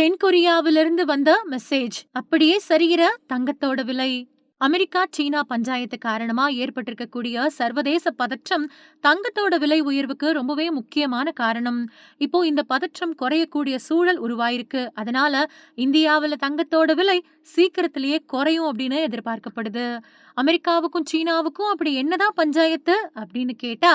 தென்கொரியாவிலிருந்து வந்த மெசேஜ் அப்படியே சரிகிற தங்கத்தோட விலை. அமெரிக்கா சீனா பஞ்சாயத்து காரணமா ஏற்பட்டிருக்கக்கூடிய சர்வதேச பதற்றம் தங்கத்தோட விலை உயர்வுக்கு ரொம்பவே முக்கியமான காரணம். இப்போ இந்த பதற்றம் குறையக்கூடிய சூழல் உருவாயிருக்கு. அதனால இந்தியாவுல தங்கத்தோட விலை சீக்கிரத்திலேயே குறையும் அப்படின்னு எதிர்பார்க்கப்படுது. அமெரிக்காவுக்கும் சீனாவுக்கும் அப்படி என்னதான் பஞ்சாயத்து அப்படின்னு கேட்டா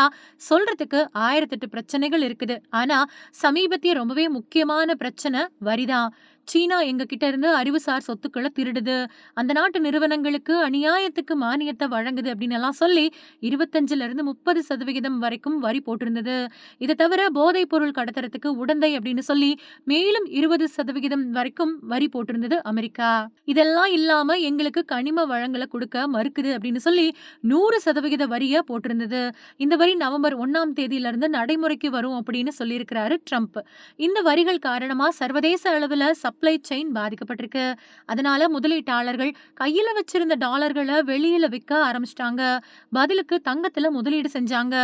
சொல்றதுக்கு ஆயிரத்தெட்டு பிரச்சனைகள் இருக்குது. ஆனா சமீபத்திய ரொம்பவே முக்கியமான பிரச்சனை வரிதான். சீனா எங்ககிட்ட இருந்து அறிவுசார் சொத்துக்களை திருடுது. அந்த நாட்டு நிறுவனங்களுக்கு அநியாயத்துக்கு மானியத்தை வழங்குது அப்படின்னு எல்லாம் சொல்லி இருபத்தஞ்சுல இருந்து முப்பது சதவிகிதம் வரைக்கும் வரி போட்டிருந்தது. இதை தவிர போதைப் பொருள் கடத்துறதுக்கு உடந்தை அப்படின்னு சொல்லி மேலும் இருபது சதவிகிதம் வரைக்கும் வரி போட்டிருந்தது அமெரிக்கா. இதெல்லாம் இல்லாம எங்களுக்கு கனிம வளங்களை கொடுக்க மறுக்குது அப்படின்னு சொல்லி நூறு சதவிகித வரிய போட்டிருந்தது. இந்த வரி நவம்பர் ஒன்னாம் தேதியில இருந்து நடைமுறைக்கு வரும் அப்படின்னு சொல்லியிருக்கிறாரு ட்ரம்ப். இந்த வரிகள் காரணமா சர்வதேச அளவுல சப்ளை செயின் பாதிக்கப்பட்டிருக்கு. அதனால முதலீட்டாளர்கள் கையில வச்சிருந்த டாலர்களை வெளியில விற்க ஆரம்பிச்சிட்டாங்க. பதிலுக்கு தங்கத்துல முதலீடு செஞ்சாங்க.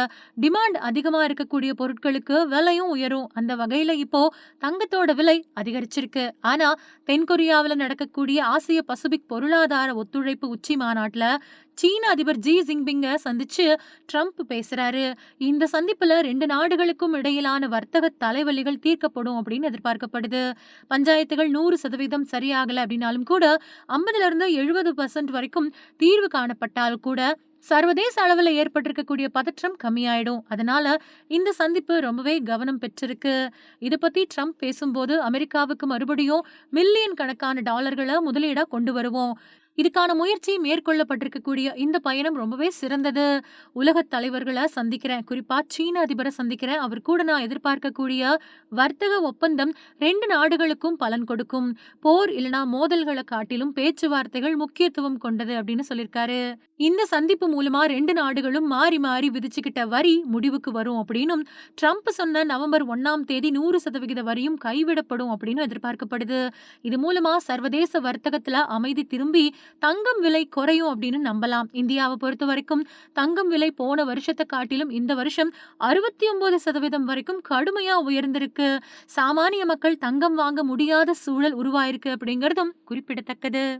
டிமாண்ட் அதிகமா இருக்கக்கூடிய பொருட்களுக்கு விலையும் உயரும். அந்த வகையில இப்போ தங்கத்தோட விலை அதிகரிச்சிருக்கு. ஆனா தென்கொரியாவில் நடக்கக்கூடிய ஆசிய பசிபிக் பொருளாதார ஒத்துழைப்பு உச்சி மாநாட்டில் சீன அதிபர் ஜி ஜின்பிங்க சந்திச்சு ட்ரம்ப் பேசுறாரு. இந்த சந்திப்புல ரெண்டு நாடுகளுக்கும் இடையிலான வர்த்தக தலைவலிகள் தீர்க்கப்படும் அப்படின்னு எதிர்பார்க்கப்படுது. பஞ்சாயத்துகள் நூறு சதவீதம் சரியாகலை அப்படின்னாலும் கூட ஐம்பதுல இருந்து எழுபது பர்சன்ட் வரைக்கும் தீர்வு காணப்பட்டால் கூட சர்வதேச அளவில் ஏற்பட்டிருக்கக்கூடிய பதற்றம் கம்மியாயிடும். அதனால இந்த சந்திப்பு ரொம்பவே கவனம் பெற்றிருக்கு. இதை பத்தி ட்ரம்ப் பேசும்போது அமெரிக்காவுக்கு மறுபடியும் மில்லியன் கணக்கான டாலர்களை முதலீடா கொண்டு வருவோம். இதுக்கான முயற்சி மேற்கொள்ளப்பட்டிருக்கக்கூடிய இந்த பயணம் ரொம்பவே சிறந்தது. உலக தலைவர்களை சந்திக்கிறேன். குறிப்பா சீன அதிபரை சந்திக்கிறேன். அவர் கூட நான் எதிர்பார்க்கக்கூடிய வர்த்தக ஒப்பந்தம் ரெண்டு நாடுகளுக்கும் பலன் கொடுக்கும். போர் இல்லைனா மோதல்களை காட்டிலும் பேச்சுவார்த்தைகள் முக்கியத்துவம் கொண்டது அப்படின்னு சொல்லியிருக்காரு. இந்த சந்திப்பு மூலமா ரெண்டு நாடுகளும் மாறி மாறி விதிச்சுக்கிட்ட வரி முடிவுக்கு வரும் அப்படின்னும் ட்ரம்ப் சொன்ன நவம்பர் ஒன்னாம் தேதி நூறு சதவிகித வரியும் கைவிடப்படும் அப்படின்னு எதிர்பார்க்கப்படுது. இது மூலமா சர்வதேச வர்த்தகத்துல அமைதி திரும்பி தங்கம் விலை குறையும் அப்படின்னு நம்பலாம். இந்தியாவை பொறுத்த வரைக்கும் தங்கம் விலை போன வருஷத்தை காட்டிலும் இந்த வருஷம் அறுபத்தி ஒன்பது சதவீதம் வரைக்கும் கடுமையா உயர்ந்திருக்கு. சாமானிய மக்கள் தங்கம் வாங்க முடியாத சூழல் உருவாயிருக்கு அப்படிங்கறதும் குறிப்பிடத்தக்கது.